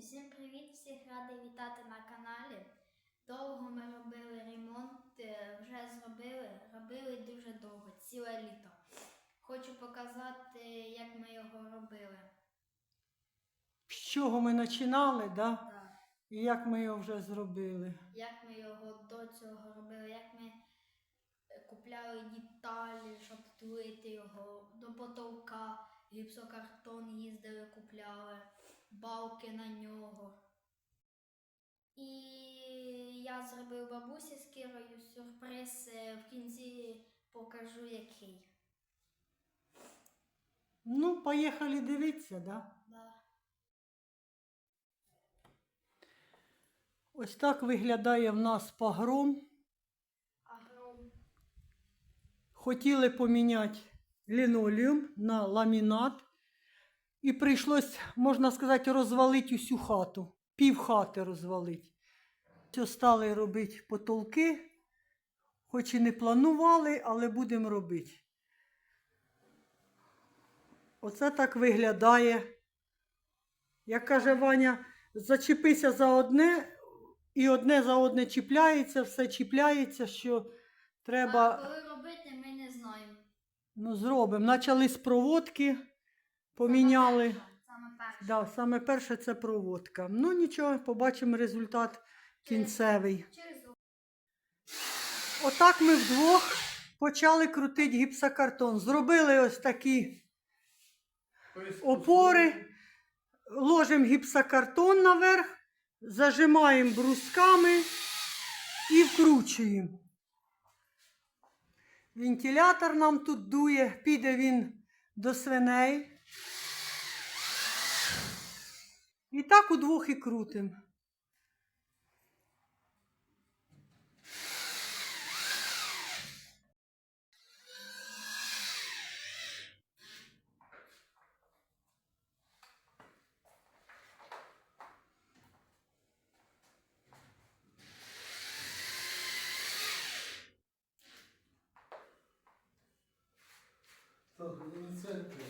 всім привіт! Всіх радий вітати на каналі. Довго ми робили ремонт, е, вже зробили, робили дуже довго, ціле літо. Хочу показати, як ми його робили. З чого ми починали, да? Так. і як ми його вже зробили. Як ми його до цього робили, як ми е, купляли деталі, щоб тулити його до потолка, гіпсокартон їздили, купляли, балки на нього. І я зробив бабусі з Кірою сюрприз. е, В кінці покажу який. Ну, поїхали дивитися, да? Да. Ось так виглядає в нас погром. Агром. Хотіли поміняти лінолеум на ламінат. І прийшлось, можна сказати, розвалити усю хату. Пів хати розвалити. Все стали робити потолки. Хоч і не планували, але будемо робити. Оце так виглядає. Як каже Ваня, зачепися за одне, і одне за одне чіпляється, все чіпляється, що треба. А коли робити, ми не знаємо. Ну, зробимо. Начали з проводки, поміняли. Саме перше. Да, саме перше це проводка. Ну нічого, побачимо результат кінцевий. Отак ми вдвох почали крутити гіпсокартон. Зробили ось такі опори, ложимо гіпсокартон наверх, зажимаємо брусками і вкручуємо. Вентилятор нам тут дує, піде він до свиней. І так удвох і крутимо. Так, не центр.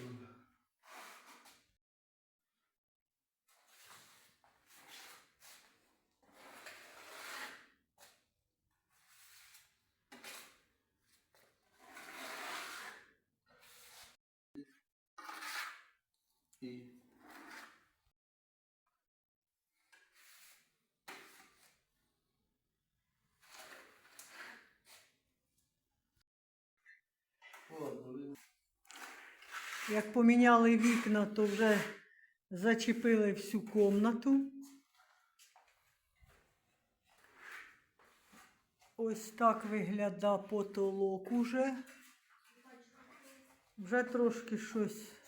І Як поміняли вікна, то вже зачепили всю комнату. Ось так виглядає потолок уже. Вже трошки щось.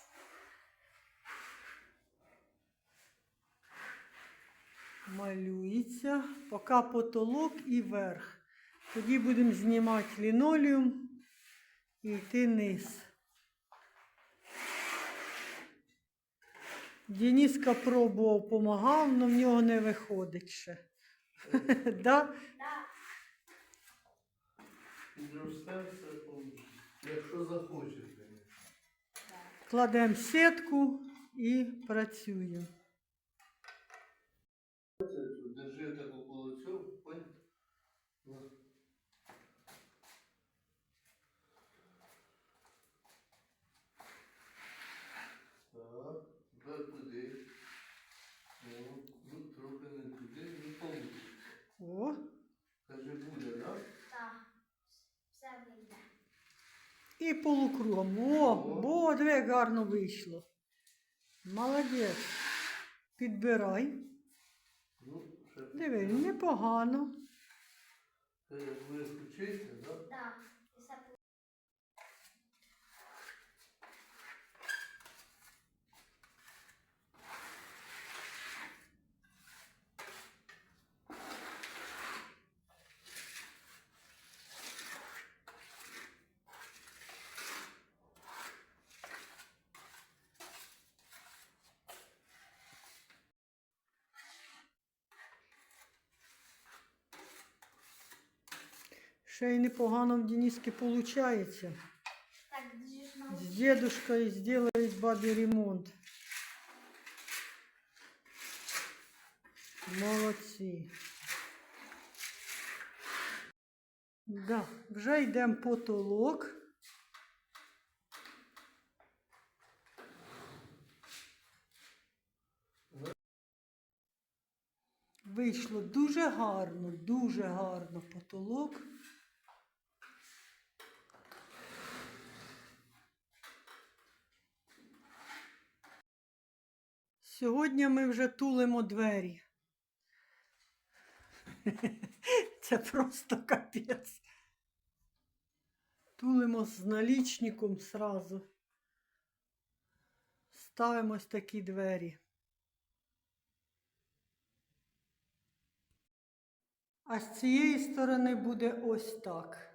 Малюється. Поки потолок і верх. Тоді будемо знімати лінолеум і йти вниз. Дениска пробував, помагав, але в нього не виходить ще. да? якщо захочете. Кладемо сітку і працюємо. Держи так около цього, понял? Ну. Так, тепер туди. Ну, трохи не туди, не получиться. О, Каже, буде, так? Так, все вийде. і полукругом. О, бо диви, як гарно вийшло. Молодець. Підбирай. Ну, ще Диви, непогано. Це як буде включитися, так? Так, Ще й непогано в Дениски виходить. З дедушкою зробить бабі ремонт. Молодці. Да, вже йдемо потолок. Вийшло дуже гарно, дуже гарно потолок. Сьогодні ми вже тулимо двері. Це просто капець. Тулимо з налічником сразу. Ставимо ось такі двері. А з цієї сторони буде ось так.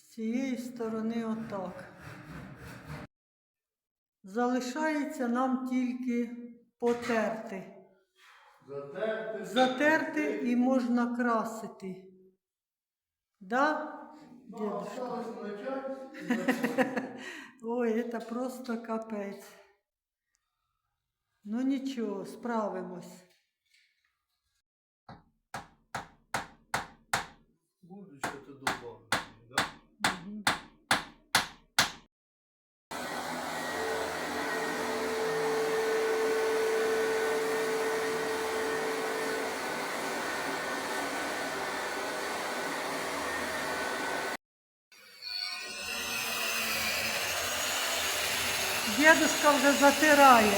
З цієї сторони отак. Залишається нам тільки потерти. Затерти. Затерти і можна красити. Да? Ну. Ой, це просто капець. Ну нічого, справимось. Буду что-то добавить, да? Дедушка вже затирає.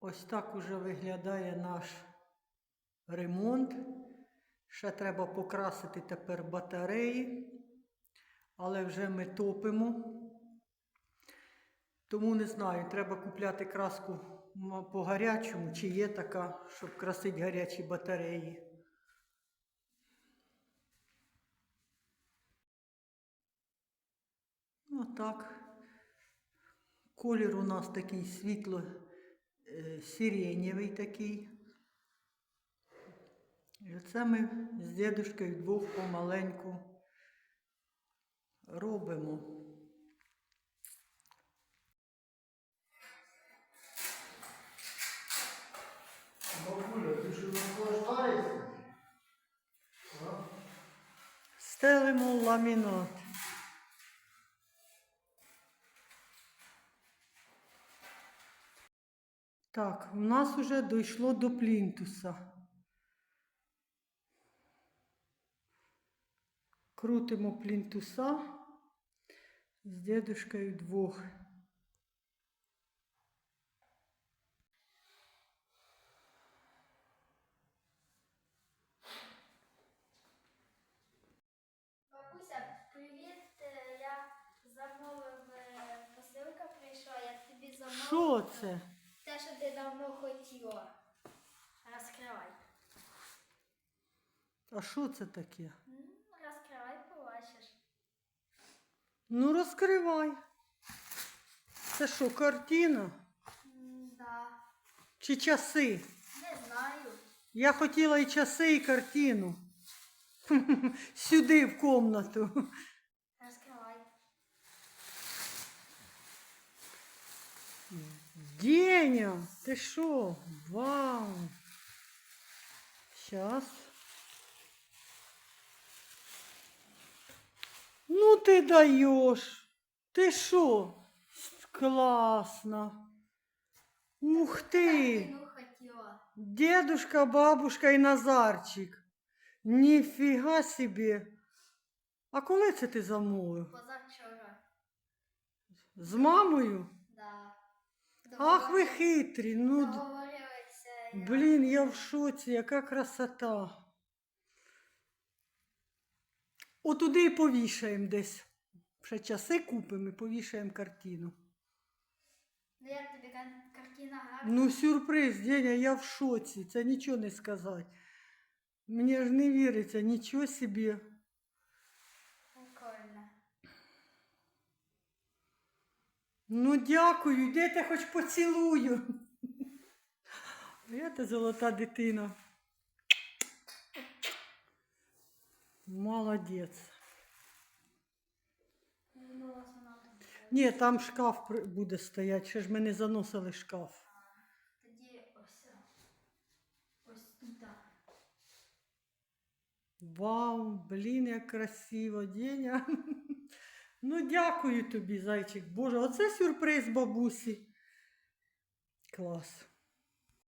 Ось так уже виглядає наш ремонт. Ще треба покрасити тепер батареї, але вже ми топимо. Тому не знаю, треба купляти краску по гарячому, чи є така, щоб красити гарячі батареї. Отак. Колір у нас такий світло е, сиренєвий такий. І оце ми з дідушкою вдвох помаленьку робимо. Бабуля, ти що наслаждаєшся? А? Стелимо ламінат. Так, у нас уже дійшло до плінтуса. Крутимо плінтуса з дедушкою двох. Що це? Те, що ти давно хотіла. Розкривай. А що це таке? Розкривай, побачиш. Ну, розкривай. Це що, картина? Да. Чи часи? Не знаю. Я хотіла і часи, і картину. Сюди в комнату. Розкривай. Деня, ти що? Вау. Щас. Ну ти даєш. Ти що? Класно. Ух хотіла. Дедушка, бабушка і Назарчик. Ніфіга собі. А коли це ти замовив? Позавчора. З мамою? Ах, ви хитрі. Ну, блін, я в шоці, яка красота. Отуди і повішаємо десь. Ще часи купимо і повішаємо картину. Ну як тобі картина гарна? Ну, сюрприз, Деня, я в шоці. Це нічого не сказати. Мені ж не віриться, нічого собі. Ну, дякую, де я хоч поцілую. Я ти золота дитина. Молодець. Ні, там шкаф буде стояти, ще ж ми не заносили шкаф. Тоді ось. Ось тут. Вау, блін, як красиво, Деня. Ну, дякую тобі, зайчик. Боже, оце сюрприз бабусі. Клас.